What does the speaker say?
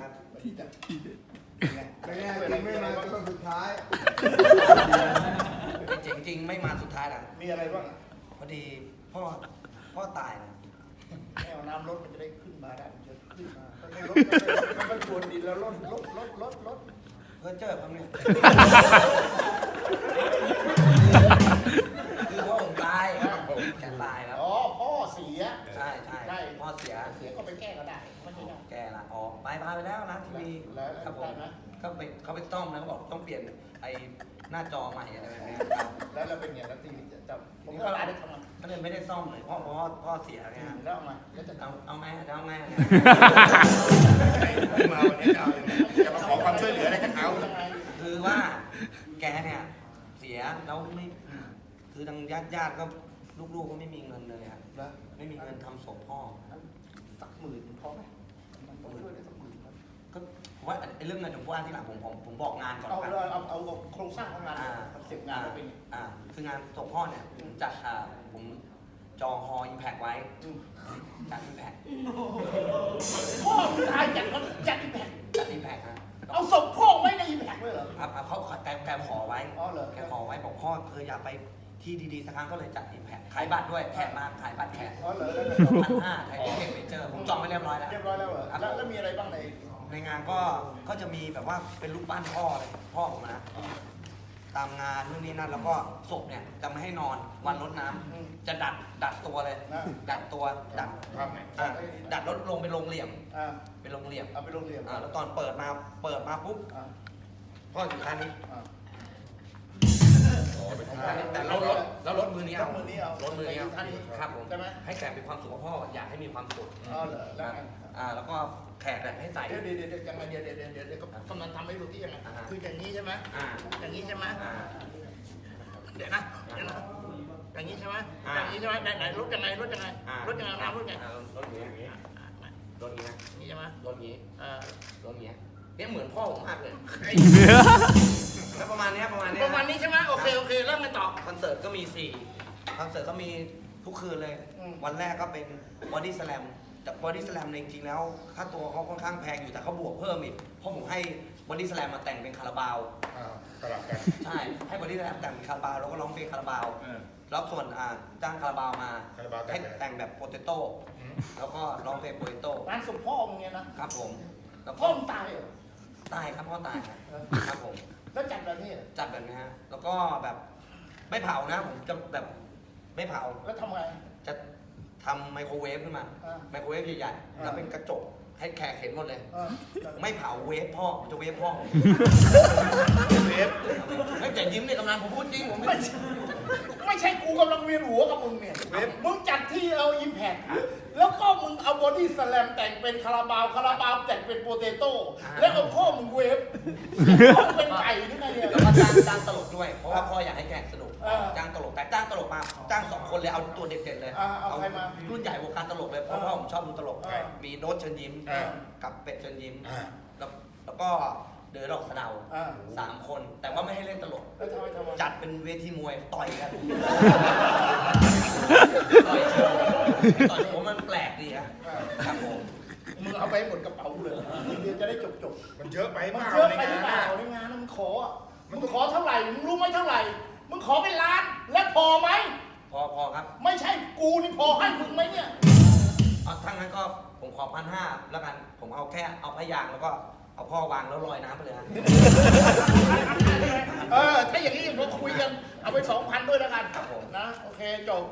ครับที่จะไม่แน่จริงไม่มาจนสุดท้ายจริงจริงๆไม่มาสุดท้ายนะมีอะไรบ้างอะพอดีพ่อพ่อตายนะให้เอาน้ำรถมันจะได้ขึ้นมาได้มันจะขึ้นมาถ้าไม่รถมันก็ชวนดินแล้วรถรถรถรถรถเพื่อเจอครับเนี่ยคือพ่อผมตายแกตายแล้วอ๋อพ่อเสีย ใช่ใช่ อเสียเสียก็ไปแก้ก็ได้ไม่ใช่ได้ แกละออกไปพาไปแล้วนะทีวีแล้วครับผมได้ไหม เขาไปเขาไปซ่อมนะเขาบอกต้องเปลี่ยนไอ้หน้าจอใหม่อะไรแบบเนี้ยครับแล้วเราเป็นไงแล้วทีวีจะจะผมก็ร้านได้ทำไมก็เลยไม่ได้ซ่อมเลยพ่อพ่อพ่อเสียไงฮะแล้วเอามาแล้วจะเอาเอาไงจะเอาไงเนี่ยมาวันนี้จะเอายังไงจะมาขอความช่วยเหลืออะไรจากเขายังไงคือว่าแกเนี่ยเสียแล้วไม่คือทางญาติญาติๆก็ ลูกๆก็ไม่มีเงินเลยครับแล้วไม่มีเงินทำศพพ่อสักหมื่นพอไหมมันต้องช่วยได้สักหมื่นครับก็ผมว่าไอ้เรื่องเงินผมว่าที่หลังผมผมผมบอกงานก่อนเอาครับเลยเอาเอาเอาโครงสร้างของงานอ่าเสร็จงานแล้วเป็นไง อ่า คืองานศพพ่อเนี่ยผมจัดอ่าผมจองฮออิมแพกไว้อืม จัดอิมแพกพ่อตายจากเขาจัดอีแพคจัดอิมแพกนะเอาศพพ่อไว้ในอีแพคเลยเหรอ ครับครับเขาแกแกขอไว้อ๋อเหรอ แกขอไว้บอกพ่อเคยอยากไป ที่ดีๆสักครั้งก็เลยจัดอิมแพกขายบัตรด้วยแขกมาขายบัตรแขกอ๋อเหรอแล้วไงสองต่อพันห้าไทยทิเก็ตเมเจอร์ผมจองไว้เรียบร้อยแล้ว เรียบร้อยแล้วเหรอครับ แล้วแล้วมีอะไรบ้างในในงานก็ก็จะมีแบบว่าเป็นรูปปั้นพ่อเลยพ่อผมนะ ตามงานนู่นนี่นั่นแล้วก็ศพเนี่ยจะไม่ให้นอนวันรดน้ำอืมจะดัดดัดตัวเลยนะดัดตัวดัดภาพไหนอะดัดรถลงเป็นโรงเหลี่ยมอ่าเป็นโรงเหลี่ยมเอาไปโรงเรียนอ่าแล้วตอนเปิดมาเปิดมาปุ๊บอ่าพ่ออยู่ข้างนี้ อ่า แต่เราลดเราลดมือนี้เอาลดมือนี้เอาลดมือนี้เอาท่านนี้ครับผมใช่ไหมให้แขกมีความสุขกับพ่ออยากให้มีความสุขอ๋อเหรอแล้วไงอ่าแล้วก็แขกเนี่ยให้ใส่เดี๋ยวเดี๋ยวเดี๋ยวยังไงเดี๋ยวเดี๋ยวเดี๋ยวเดี๋ยวเดี๋ยวก็กำลังทำให้ดูที่ยังไงอ่าฮะคืออย่างนี้ใช่ไหมอ่าอย่างนี้ใช่ไหมอ่าเดี๋ยวนะเดี๋ยวนะอย่างนี้ใช่ไหมอ่าอย่างนี้ใช่ไหมไหนไหนรถยังไงรถยังไงอ่ารถยังไงน้ำรถยังไงอ่ารถอย่างนี้รถอย่างนี้นะนี่ใช่ไหมรถอย่างนี้อ่ารถอย่างนี้เนี่ยเหมือนพ่อผมมากเลยแล้วประมาณเนี้ยประมาณเนี้ยประมาณนี้ใช่ไหมโอเคโอเคแล้วไงต่อคอนเสิร์ตก็มีสี่คอนเสิร์ตก็มีทุกคืนเลย อืม วันแรกก็เป็นบอดี้สแลมแต่บอดี้สแลมในยจริงๆแล้วค่าตัวเขาค่อนข้างแพงอยู่แต่เขาบวกเพิ่มอีกเพราะผมให้บอดี้สแลมมาแต่งเป็นคาราบาว อ่าสลับกัน ใช่ให้บอดี้สแลมแต่งเป็นคาราบาวแล้วก็ร้องเพลงคาราบาวเออ แล้วส่วนอ่าจ้างคาราบาวมาคาราบาวแต่ให้งแบบ แต่งแบบโปเตโต้อืมแล้วก็ร้องเพลงโปเตโต้ร้านศพพ่อมึงเนี่ยนะครับผมแล้วพ่ก็อมึงตายเหรอตายครับพ่อตายครับเออครับผม แล้วจัดแบบนี้เหรอจัดแบบนี้ฮะ แล้วก็แบบ ไม่เผานะผมจะแบบไม่เผาแล้วทำไง จะทำไมโครเวฟขึ้นมาอ่าไมโครเวฟใหญ่ๆอ่า แล้วเป็นกระจกให้แขกเห็นหมดเลย เออไม่เผาเวฟพ่อผมจะเวฟพ่อเวฟไม่แต่ยิ้มเนี่ยกำลังผมพูดจริงผมไม่ไม่ใช่ไม่ใช่กูกำลังเวียนหัวกับมึงเนี่ยเว็บมึงจัดที่เอาอิมแพคแล้วก็มึงเอาบอดี้สแลมแต่งเป็นคาราบาว คาราบาวแต่งเป็นโปเตโต้ แล้วเอาพ่อมึงเวฟพ่อมึงเป็นไก่หรือไงเนี่ย แล้วก็จ้างจ้างตลกด้วย เพราะว่าพ่ออยากให้แขกสนุก เออจ้างตลกแต่จ้างตลกมาจ้างสองคนเลยเอาตัวเด็ดๆเลยอ่าเอาใครมารุ่นใหญ่วงการตลกเลยเพราะพ่อผมชอบดูตลกเออมีโน้ตเชิญยิ้มเออกับเป็ดเชิญยิ้มอ่า แล้วแล้วก็เดือดอกสะเดาอ่า สามคนแต่ว่าไม่ให้เล่นตลก แล้วทำไมทำไมจัดเป็นเวทีมวยต่อยกันต่อยต่อยผมมันแปลกดีอะครับผมมึงเอาไปให้หมดกระเป๋าเลยเดี๋ยวจะได้จบจบมันเยอะไปๆมันเปล่าเยอะในไปหงารืนอเปล่าน่ะในงานนั้นมึงขออะมึงขอเท่าไหร่มึงรู้ไหมเท่าไหร่ มึงขอเป็นล้านแล้วพอไหม พอพอครับไม่ใช่กูนี่พอให้มึงไหมเนี่ย เอาทั้างนั้นก็ผมขอพันห้าแล้วกัน ผมเอาแค่เอาพยางค์แล้วก็เอาพ่อวางแล้วลอยน้ำไปเลยฮะ เออ ถ้าอย่างนี้เราคุยกัน เอาไปสองพันด้วยแล้วกันครับผม นะ โอเค จบ